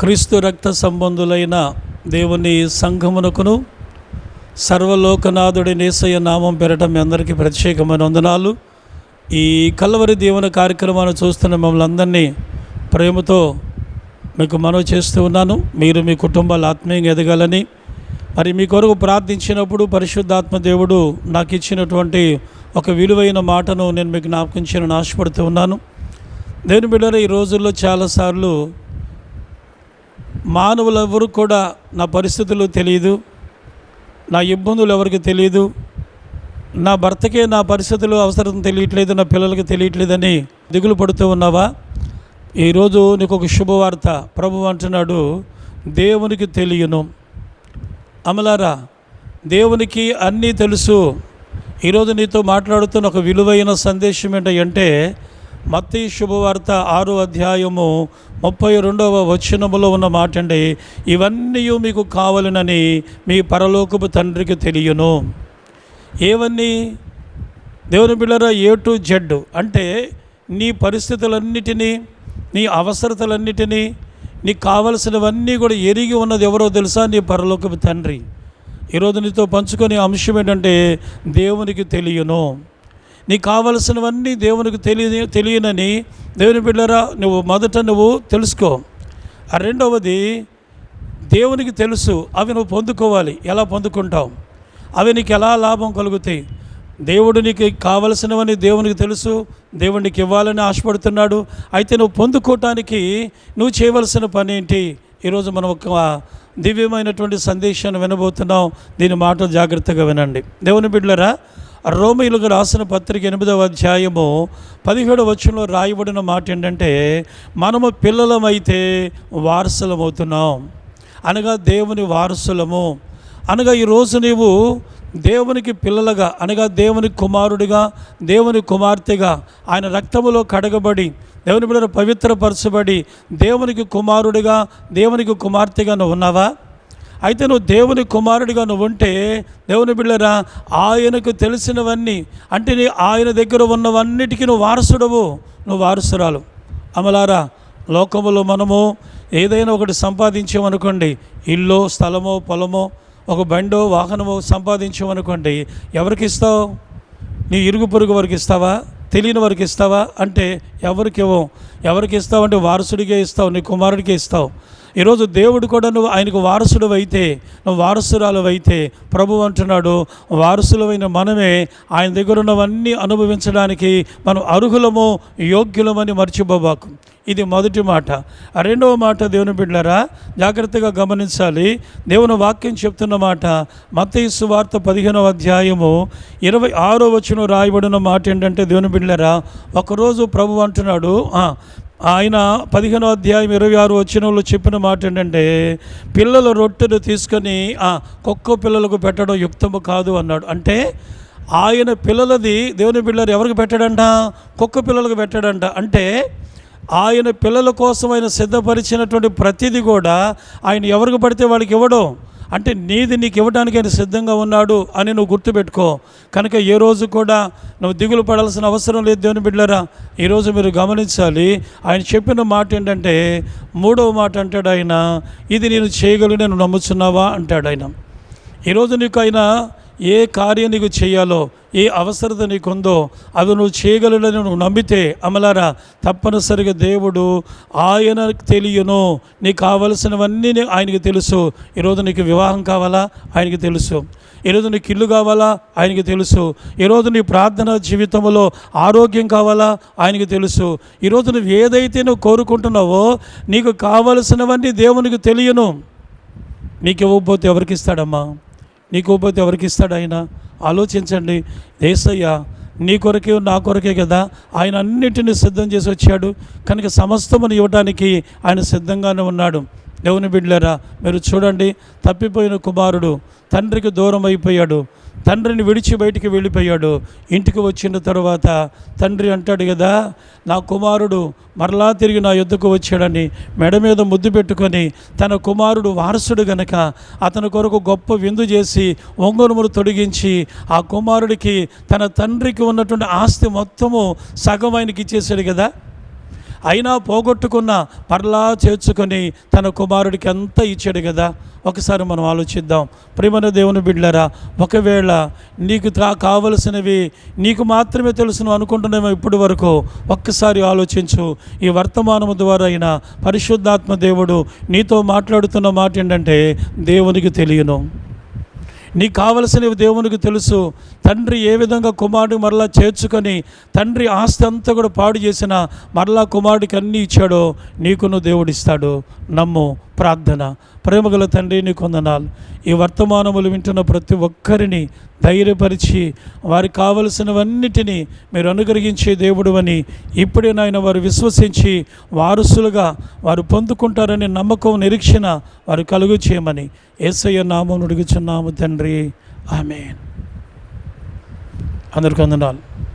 క్రీస్తు రక్త సంబంధులైన దేవుని సంఘమునకును సర్వలోకనాథుడి నేసయ్య నామం పెరటం మీ అందరికీ ప్రత్యేకమైన వందనాలు. ఈ కల్వరి దేవుని కార్యక్రమాన్ని చూస్తున్న మమ్మల్ని అందరినీ ప్రేమతో మీకు మనవి చేస్తూ ఉన్నాను. మీరు మీ కుటుంబాలు ఆత్మీయంగా ఎదగాలని మరి మీ కొరకు ప్రార్థించినప్పుడు పరిశుద్ధాత్మ దేవుడు నాకు ఇచ్చినటువంటి ఒక విలువైన మాటను నేను మీకు జ్ఞాపకం చేయాలని ఆశపడుతూ ఉన్నాను. దేవుని బిడ్డలు ఈ రోజుల్లో చాలాసార్లు మానవులు ఎవరు కూడా నా పరిస్థితులు తెలియదు నా ఇబ్బందులు ఎవరికి తెలియదు నా భర్తకే నా పరిస్థితులు అవసరం తెలియట్లేదు నా పిల్లలకి తెలియట్లేదని దిగులు పడుతూ ఉన్నావా? ఈరోజు నీకు ఒక శుభవార్త ప్రభు అంటున్నాడు దేవునికి తెలియను. అమలారా దేవునికి అన్నీ తెలుసు. ఈరోజు నీతో మాట్లాడుతున్న ఒక విలువైన సందేశం ఏంటంటే మత్తి శుభవార్త ఆరు అధ్యాయము ముప్పై రెండవ వచనములో ఉన్న మాట అండి ఇవన్నీ మీకు కావాలనని మీ పరలోకపు తండ్రికి తెలియను. ఏవన్నీ? దేవుని బిళ్ళరా ఏ టు జెడ్ అంటే నీ పరిస్థితులన్నిటినీ నీ అవసరతలన్నిటినీ నీకు కావలసినవన్నీ కూడా ఎరిగి ఉన్నది ఎవరో తెలుసా? నీ పరలోకపు తండ్రి. ఈరోజు నీతో పంచుకునే అంశం ఏంటంటే దేవునికి తెలియను. నీకు కావలసినవన్నీ దేవునికి తెలియ తెలియనని దేవుని బిడ్డరా నువ్వు మొదట నువ్వు తెలుసుకో. ఆ రెండవది దేవునికి తెలుసు అవి నువ్వు పొందుకోవాలి. ఎలా పొందుకుంటావు? అవి నీకు ఎలా లాభం కలుగుతాయి? దేవుడు నీకు కావలసినవని దేవునికి తెలుసు దేవుడు నీకు ఇవ్వాలని ఆశపడుతున్నాడు. అయితే నువ్వు పొందుకోవటానికి నువ్వు చేయవలసిన పని ఏంటి? ఈరోజు మనం ఒక దివ్యమైనటువంటి సందేశాన్ని వినబోతున్నాం. దీని మాట జాగ్రత్తగా వినండి. దేవుని బిడ్డలరా రోమిలకు రాసిన పత్రిక ఎనిమిదవ అధ్యాయము పదిహేడు వచ్చంలో రాయబడిన మాట ఏంటంటే మనము పిల్లలమైతే వారసులమవుతున్నాం. అనగా దేవుని వారసులము. అనగా ఈరోజు నీవు దేవునికి పిల్లలుగా అనగా దేవుని కుమారుడిగా దేవుని కుమార్తెగా ఆయన రక్తములో కడగబడి దేవుని బిడ్డ పవిత్రపరచబడి దేవునికి కుమారుడిగా దేవునికి కుమార్తెగా నువ్వు ఉన్నావా? అయితే నువ్వు దేవుని కుమారుడిగా నువ్వు ఉంటే దేవుని బిళ్ళరా ఆయనకు తెలిసినవన్నీ అంటే నీ ఆయన దగ్గర ఉన్నవన్నిటికీ నువ్వు వారసుడవు నువ్వు వారసురాలు. అమలారా లోకములో మనము ఏదైనా ఒకటి సంపాదించామనుకోండి ఇల్లు స్థలమో పొలమో ఒక బండో వాహనమో సంపాదించామనుకోండి ఎవరికి ఇస్తావు? నీ ఇరుగు పొరుగు వరకు ఇస్తావా? తెలియని వారికి ఇస్తావా? అంటే ఎవరికి ఇవ్వవు? ఎవరికి ఇస్తావు? అంటే వారసుడికే ఇస్తావు నీ కుమారుడికే ఇస్తావు. ఈరోజు దేవుడు కూడా నువ్వు ఆయనకు వారసుడు అయితే నువ్వు వారసురాలు అయితే ప్రభు అంటున్నాడు వారసులమైన మనమే ఆయన దగ్గర ఉన్నవన్నీ అనుభవించడానికి మనం అర్హులము యోగ్యులమని మర్చిపోబాకు. ఇది మొదటి మాట. రెండవ మాట దేవుని బిడ్డరా జాగ్రత్తగా గమనించాలి. దేవుని వాక్యం చెప్తున్న మాట మత్తయి వార్త పదిహేనవ అధ్యాయము ఇరవై ఆరో వచ్చిన రాయబడిన మాట ఏంటంటే దేవుని బిడ్డరా ఒకరోజు ప్రభు అంటున్నాడు ఆయన పదిహేనో అధ్యాయం ఇరవై ఆరు వచ్చినంలో చెప్పిన మాట ఏంటంటే పిల్లల రొట్టెను తీసుకొని "ఆ, కుక్క పిల్లలకు పెట్టడం యుక్తము కాదు అన్నాడు. అంటే ఆయన పిల్లలది దేవుని పిల్లలు ఎవరికి పెట్టాడంట? కుక్క పిల్లలకు పెట్టాడంట. అంటే ఆయన పిల్లల కోసం ఆయన సిద్ధపరిచినటువంటి ప్రతిదీ కూడా ఆయన ఎవరికి పడితే వాళ్ళకి ఇవ్వడం. అంటే నీది నీకు ఇవ్వడానికి ఆయన సిద్ధంగా ఉన్నాడు అని నువ్వు గుర్తుపెట్టుకో. కనుక ఏ రోజు కూడా నువ్వు దిగులు పడాల్సిన అవసరం లేదు దేవుని బిడ్డరా ఈరోజు మీరు గమనించాలి ఆయన చెప్పిన మాట ఏంటంటే మూడవ మాట అంటాడు ఆయన ఇది నేను చేయగలను నేను నమ్ముచున్నావా? అంటాడు ఆయన. ఈరోజు నీకు ఆయన ఏ కార్యం నీకు చేయాలో ఏ అవసరత నీకుందో అవి నువ్వు చేయగలడని నువ్వు నమ్మితే అమలారా తప్పనిసరిగా దేవుడు ఆయనకు తెలియను. నీకు కావలసినవన్నీ ఆయనకి తెలుసు. ఈరోజు నీకు వివాహం కావాలా? ఆయనకి తెలుసు. ఈరోజు నీకు ఇల్లు కావాలా? ఆయనకి తెలుసు. ఈరోజు నీ ప్రార్థన జీవితంలో ఆరోగ్యం కావాలా? ఆయనకి తెలుసు. ఈరోజు నువ్వు ఏదైతే నువ్వు కోరుకుంటున్నావో నీకు కావలసినవన్నీ దేవునికి తెలియను. నీకు ఇవ్వకపోతే ఎవరికి ఇస్తాడమ్మా? నీకోపోతే ఎవరికి ఇస్తాడు ఆయన? ఆలోచించండి. ఏసయ్య నీ కొరకే నా కొరకే కదా ఆయన అన్నిటిని సిద్ధం చేసి వచ్చాడు. కనుక సమస్తమును ఇవ్వడానికి ఆయన సిద్ధంగానే ఉన్నాడు. దేవుని బిడ్లరా మీరు చూడండి. తప్పిపోయిన కుమారుడు తండ్రికి దూరం అయిపోయాడు తండ్రిని విడిచి బయటికి వెళ్ళిపోయాడు. ఇంటికి వచ్చిన తర్వాత తండ్రి అంటాడు కదా నా కుమారుడు మరలా తిరిగి నా యుద్ధకు వచ్చాడని మెడ మీద ముద్దు పెట్టుకొని తన కుమారుడు వారసుడు గనక అతని కొరకు గొప్ప విందు చేసి ఒంగొనుములు తొడిగించి ఆ కుమారుడికి తన తండ్రికి ఉన్నటువంటి ఆస్తి మొత్తము సగం ఆయనకి ఇచ్చేసాడు కదా అయినా పోగొట్టుకున్న పర్లా చేర్చుకొని తన కుమారుడికి అంతా ఇచ్చాడు కదా. ఒకసారి మనం ఆలోచిద్దాం. ప్రేమన దేవుని బిడ్డరా ఒకవేళ నీకు కావలసినవి నీకు మాత్రమే తెలుసును అనుకుంటున్నామో ఇప్పటి వరకు ఒక్కసారి ఆలోచించు. ఈ వర్తమానము ద్వారా అయినా పరిశుద్ధాత్మ దేవుడు నీతో మాట్లాడుతున్న మాట ఏంటంటే దేవునికి తెలియను. నీకు కావలసినవి దేవునికి తెలుసు. తండ్రి ఏ విధంగా కుమారుడు మరలా చేర్చుకొని తండ్రి ఆస్తి అంతా కూడా పాడు చేసిన మరలా కుమారుడికి అన్నీ ఇచ్చాడో నీకును దేవుడిస్తాడు నమ్ము. ప్రార్థన. ప్రేమగల తండ్రి నీ కొందనాలు ఈ వర్తమానములు వింటున్న ప్రతి ఒక్కరిని ధైర్యపరిచి వారికి కావలసినవన్నిటినీ మీరు అనుగ్రహించే దేవుడు అని ఇప్పుడే నాయన వారు విశ్వసించి వారసులుగా వారు పొందుకుంటారనే నమ్మకం నిరీక్షణ వారు కలుగు చేయమని ఏసయ్య నామం అడుగుచున్నాము తండ్రి. ఆమె అందరికి వందనాలు.